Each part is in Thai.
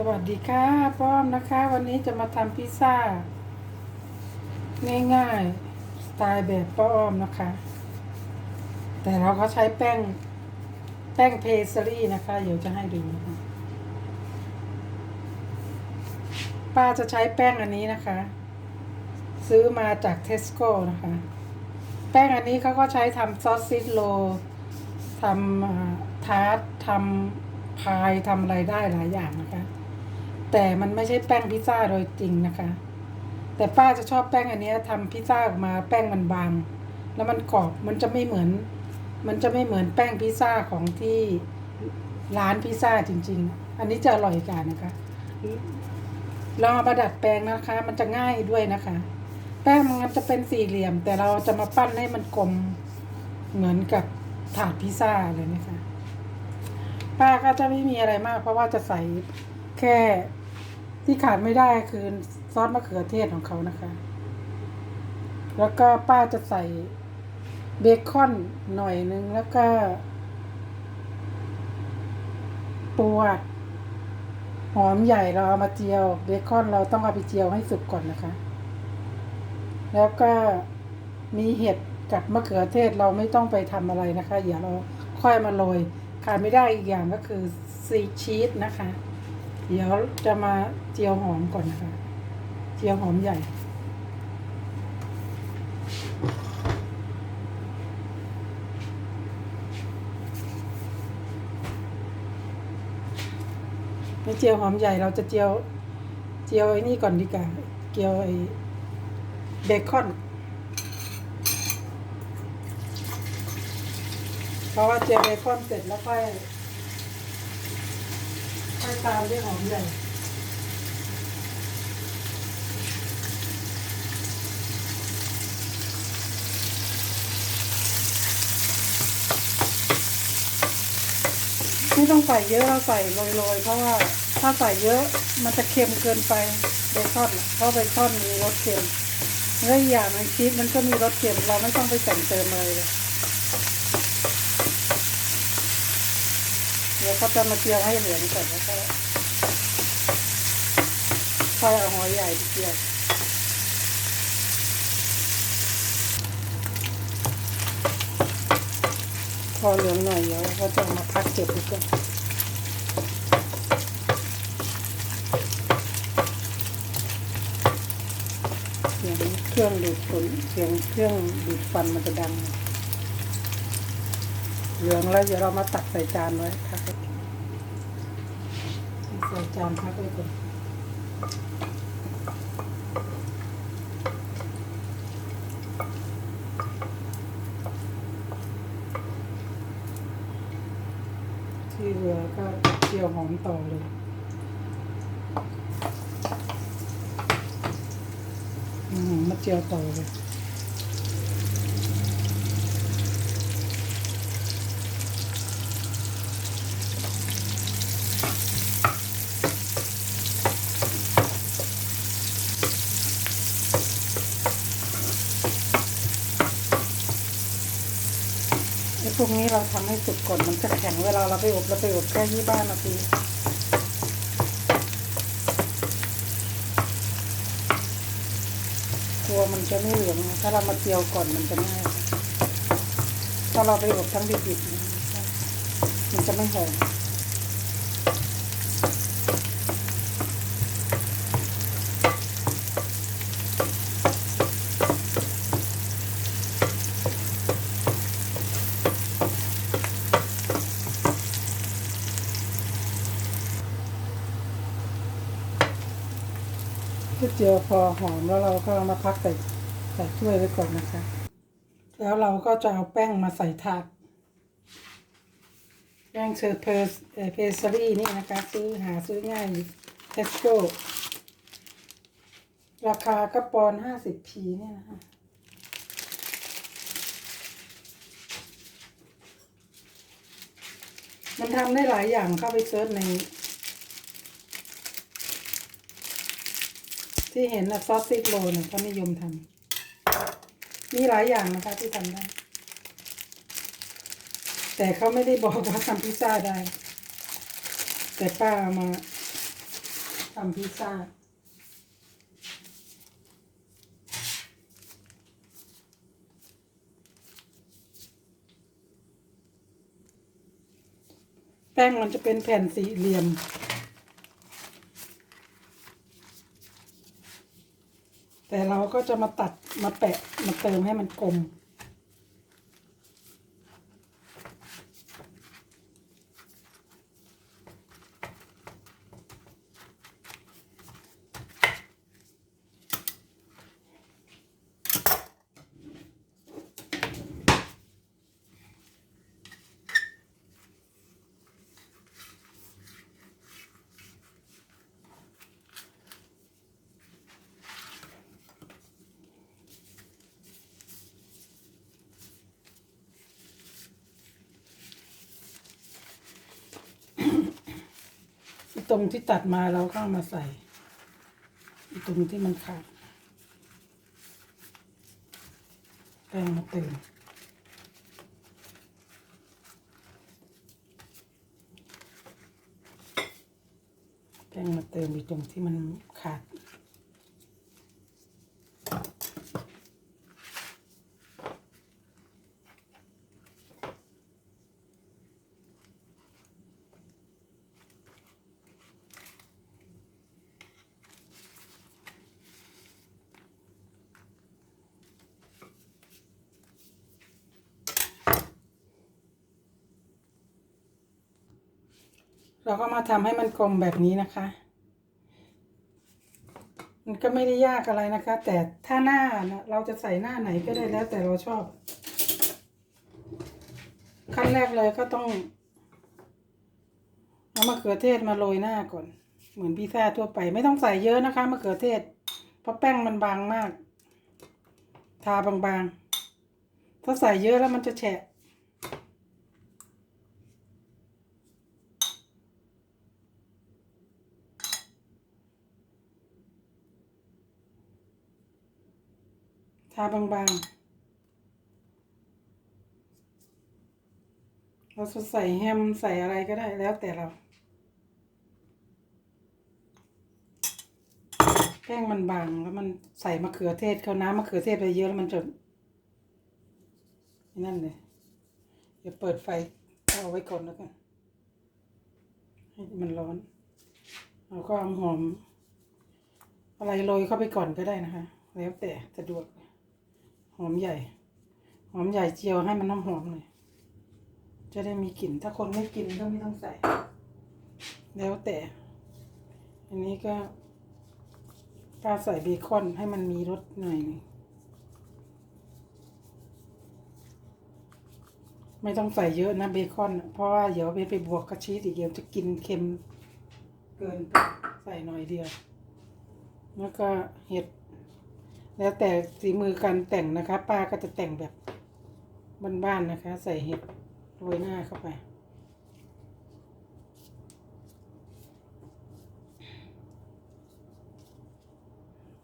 สวัสดีค่ะป้อมนะคะ วันนี้จะมาทำพิซซ่า ง่ายๆ สไตล์แบบป้อมนะคะ แต่เราก็ใช้แป้ง แป้งเพสรี่นะคะ เดี๋ยวจะให้ดูนะคะป้าจะใช้แป้งอันนี้นะคะ ซื้อมาจากเทสโก้นะคะ แป้งอันนี้เขาก็ใช้ทำซอสซิสโลทำทาร์ตทำพายทำอะไรได้หลายอย่างนะคะ แต่มันไม่ใช่แป้งพิซซ่าโดยจริงนะคะ แต่ป้าจะชอบแป้งอันนี้ยทำพิซซ่าออกมาแป้งมันบาง แล้วมันกรอบมันจะไม่เหมือน มันจะไม่เหมือนแป้งพิซซ่าของที่ร้านพิซซ่าจริง ๆ อันนี้จะอร่อยกว่านะคะลองเอามาดัดแปลงนะคะ มันจะง่ายด้วยนะคะ แป้งมันจะเป็นสี่เหลี่ยม แต่เราจะมาปั้นให้มันกลมเหมือนกับถาดพิซซ่าเลยนะคะ ป้าก็จะไม่มีอะไรมาก เพราะว่าจะใส่แค่ ที่ขาดไม่ได้คือซอสมะเขือเทศของเขานะคะ แล้วก็ป้าจะใส่เบคอนหน่อยนึงแล้วก็ปูอัดหอมใหญ่เราเอามาเจียว เบคอนเราต้องเอาไปเจียวให้สุกก่อนนะคะ แล้วก็มีเห็ดกับมะเขือเทศเราไม่ต้องไปทำอะไรนะคะอย่าเราค่อยมาโรยขาดไม่ได้อีกอย่างก็คือซีชีสนะคะ เดี๋ยวจะมาเจียวหอมก่อนนะคะ เจียวหอมใหญ่ไม่เจียวหอมใหญ่เราจะเจียว เจียวไอ้นี่ก่อนดีกว่า เจียวไอ้เบคอน เพราะว่าเจียวเบคอนเสร็จแล้วค่อย ค่อยตามด้วยหอมใหญ่ไม่ต้องใส่เยอะเราใส่โรยๆเพราะว่าถ้าใส่เยอะมันจะเค็มเกินไปเบคอนเพราะเบคอนมีรสเค็มและอีกอย่างหนึงชีสมันก็มีรสเค็มเราไม่ต้องไปแต่งเติมอะไรเลย ดี๋ยวเขาจะมาเจียวให้เหลืองก่อนแล้วก็ค่อยเอาหัวใหญ่ไปเจียวพอเหลืองหน่อยเดี๋ยวก็จะมาพักเก็บดีกว่าเสียงเครื่องดูดฝุ่นเสียงเครื่องดูดฟันมันจะดัง เหลืองแล้วเดี๋ยวเรามาตักใส่จานไว้พัก จานพักไว้ก่อนที่เหลือก็เจียวหอมต่อเลยอืมมาเจียวต่อเลย วกนี้เราทำให้สุกก่อนมันจะแข็งเวลาเราไปอบเราไปอบแค่ยี่บ้านนาทีกลัวมันจะไม่เหลืองถ้าเรามาเจียวก่อนมันจะง่ายถ้าเราไปอบทั้งดิบๆมันจะไม่หอม เจียวพอหอมแล้วเราก็เอามาพักใส่ใส่ถ้วยไว้ก่อนนะคะ แล้วเราก็จะเอาแป้งมาใส่ถาดแป้งเชอร์เพอร์เพสรี่นี่นะคะ ซื้อหาซื้อง่ายเทสโก้ราคาก็ปอนห้าสิบพีเนี่ยนะคะมันทำได้หลายอย่างเข้าไปเซิร์ชใน ที่เห็นนะซอสซิกโรเนี่ยเขานิยมทำมีหลายอย่างนะคะที่ทำได้ แต่เขาไม่ได้บอกว่าทำพิซซ่าได้ แต่ป้าเอามาทำพิซซ่าแป้งมันจะเป็นแผ่นสี่เหลี่ยม แต่เราก็จะมาตัดมาแปะมาเติมให้มันกลม ตรงที่ตัดมาเราก็เอามาใส่ตรงที่มันขาดแป้งมาเติมแป้งมาเติมอีตรงที่มันขาด เราก็มาทำให้มันกลมแบบนี้นะคะ มันก็ไม่ได้ยากอะไรนะคะ แต่ถ้าหน้านะเราจะใส่หน้าไหนก็ได้แล้วแต่เราชอบ ขั้นแรกเลยก็ต้องเอามะเขือเทศมาโรยหน้าก่อน เหมือนพิซซ่าทั่วไป ไม่ต้องใส่เยอะนะคะมะเขือเทศ เพราะแป้งมันบางมาก ทาบางๆ ถ้าใส่เยอะแล้วมันจะแฉะ ทาบางๆ เราจะใส่แฮมใส่อะไรก็ได้แล้วแต่เรา แป้งมันบางแล้วมันใส่มะเขือเทศเข้าน้ำมะเขือเทศไปเยอะแล้วมันจะนั่นเลยเดี๋ยวเปิดไฟเอาไว้ก่อนแล้วกันให้มันร้อนเราก็เอาหอม อะไรโรยเข้าไปก่อนก็ได้นะคะ แล้วแต่สะดวก หอมใหญ่ หอมใหญ่เจียวให้มันน้ำหอมหน่อยจะได้มีกลิ่น ถ้าคนไม่กินก็ไม่ต้องใส่ แล้วแต่ อันนี้ก็ปลาใส่เบคอนให้มันมีรสหน่อยหนึงไม่ต้องใส่เยอะนะเบคอน เพราะว่าเดี๋ยวไปไปบวกกับชีสอีกเดี๋ยวจะกินเค็มเกินไปใส่หน่อยเดียว แล้วก็เห็ด แล้วแต่สีมือการแต่งนะคะ ป้าก็จะแต่งแบบบ้านๆนะคะ ใส่เห็ดโรยหน้าเข้าไป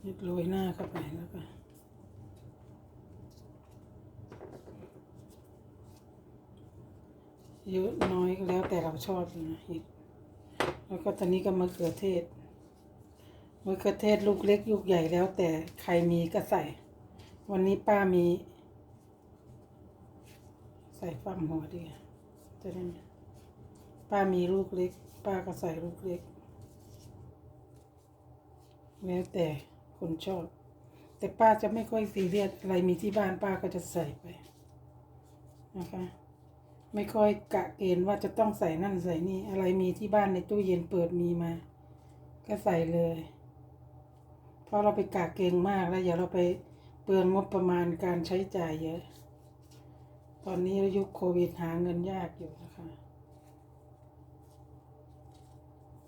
เห็ดโรยหน้าเข้าไปแล้วก็เยอะน้อยก็แล้วแต่เราชอบนะเห็ดแล้วก็ตอนนี้ก็มะเขือเทศ มะเขือเทศลูกเล็กลูกใหญ่แล้วแต่ใครมีก็ใส่ วันนี้ป้ามี ใส่ฟั่มหัวดีจะได้ป้ามีลูกเล็ก ป้าก็ใส่ลูกเล็ก แล้วแต่คนชอบ แต่ป้าจะไม่ค่อยซีเรียสอะไรมีที่บ้านป้าก็จะใส่ไปนะคะไม่ค่อยกะเกณฑ์ว่าจะต้องใส่นั่นใส่นี่อะไรมีที่บ้านในตู้เย็นเปิดมีมา ก็ใส่เลย ราะเราไปกะเกณฑ์มากแล้วอย่าเราไปเปลืองงบประมาณการใช้จ่ายเยอะ ตอนนี้ยุคโควิดหาเงินยากอยู่นะคะ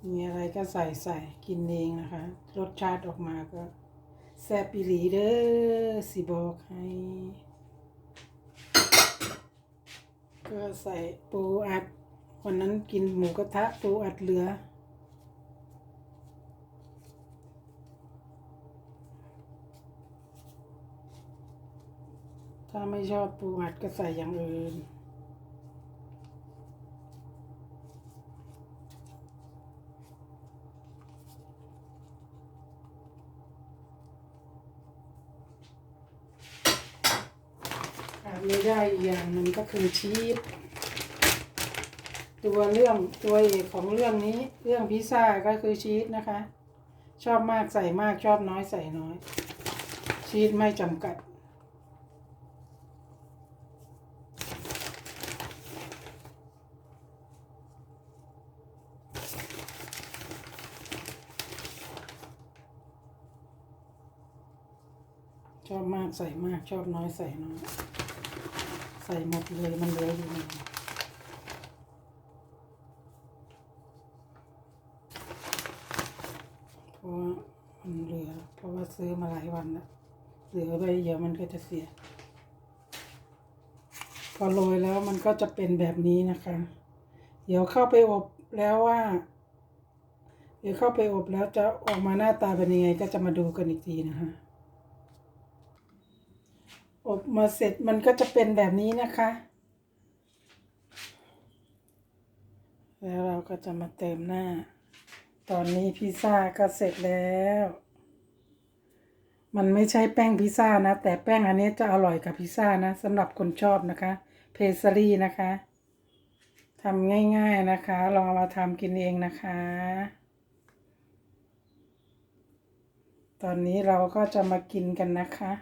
มีอะไรก็ใส่ใส่กินเองนะคะ รสชาติออกมาก็แซ่บอีหลีเด้อสิบอกให้ก็ใส่ปูอัด วันนั้นกินหมูกระทะปูอัดเหลือ ถ้าไม่ชอบปูอัดก็ใส่อย่างอื่น ไม่ได้อีกอย่างหนึ่งก็คือชีสตัวเรื่องตัวเอกของเรื่องนี้เรื่องพิซซ่าก็คือชีสนะคะ ชอบมากใส่มากชอบน้อยใส่น้อย ชีสไม่จำกัด ชอบมากใส่มากชอบน้อยใส่น้อยใส่หมดเลยมันเหลืออยู่นึ่เพราะว่ามันเหลือ เพราะว่าซื้อมาหลายวันแล้วเหลือไปเดี๋ยวมันก็จะเสีย พอโรยแล้วมันก็จะเป็นแบบนี้นะคะ เดี๋ยวเข้าไปอบแล้วว่า เดี๋ยวเข้าไปอบแล้วจะออกมาหน้าตาเป็นยังไงก็จะมาดูกันอีกทีนะคะ อบมาเสร็จมันก็จะเป็นแบบนี้นะคะ แล้วเราก็จะมาเติมหน้า ตอนนี้พิซซ่าก็เสร็จแล้ว มันไม่ใช่แป้งพิซซ่านะ แต่แป้งอันนี้จะอร่อยกับพิซซ่านะสำหรับคนชอบนะคะ เพสซรี่นะคะทำง่ายๆนะคะ ลองมาทำกินเองนะคะ ตอนนี้เราก็จะมากินกันนะคะ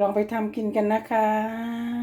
ลองไปทำกินกันนะคะ